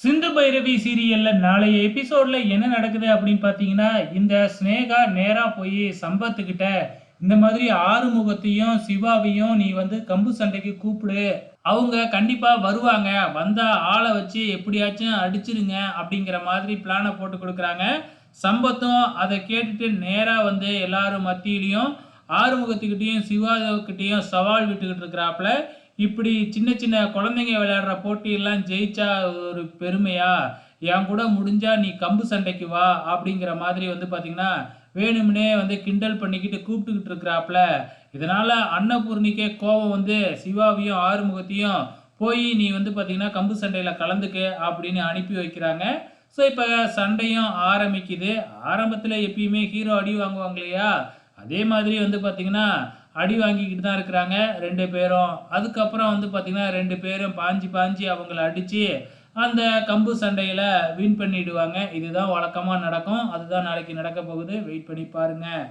சிந்து பைரவி சீரியல்ல நாளைய எபிசோட்ல என்ன நடக்குது அப்படின்னு பார்த்தீங்கன்னா இந்த ஸ்னேகா நேரா போய் சம்பத்துக்கிட்ட இந்த மாதிரி ஆறுமுகத்தையும் சிவாவையும் நீ வந்து கம்பு சண்டைக்கு கூப்பிடு. அவங்க கண்டிப்பா வருவாங்க. வந்தால் ஆளை வச்சு எப்படியாச்சும் அடிச்சிருங்க அப்படிங்கிற மாதிரி பிளானை போட்டு கொடுக்குறாங்க. சம்பத்தும் அதை கேட்டுட்டு நேரா வந்து எல்லாரும் மத்தியிலையும் ஆறுமுகத்துக்கிட்டேயும் சிவாக்கிட்டேயும் சவால் விட்டுக்கிட்டு இருக்கிறாப்புல. இப்படி சின்ன சின்ன குழந்தைங்க விளையாடுற போட்டியெல்லாம் ஜெயிச்சா ஒரு பெருமையா? என் கூட முடிஞ்சா நீ கம்பு சண்டைக்கு வா அப்படிங்கிற மாதிரி வந்து பார்த்தீங்கன்னா வேணும்னே வந்து கிண்டல் பண்ணிக்கிட்டு கூப்பிட்டுக்கிட்டு இருக்கிறாப்புல இதனால அன்னபூர்ணிக்கே கோபம் வந்து சிவாவையும் ஆறுமுகத்தையும் போய் நீ வந்து பார்த்திங்கன்னா கம்பு சண்டையில் கலந்துக்க அப்படின்னு அனுப்பி வைக்கிறாங்க. ஸோ இப்போ சண்டையும் ஆரம்பிக்குது. ஆரம்பத்தில் எப்பயுமே ஹீரோ அடி வாங்குவாங்க இல்லையா? அதே மாதிரி வந்து பார்த்தீங்கன்னா அடி வாங்கிக்கிட்டு தான் இருக்கிறாங்க ரெண்டு பேரும். அதுக்கப்புறம் வந்து பார்த்தீங்கன்னா ரெண்டு பேரும் பாஞ்சு பாஞ்சு அவங்கள அடித்து அந்த கம்பு சண்டையில் வின் பண்ணிடுவாங்க. இதுதான் வழக்கமாக நடக்கும். அதுதான் நாளைக்கு நடக்க போகுது. வெயிட் பண்ணி பாருங்கள்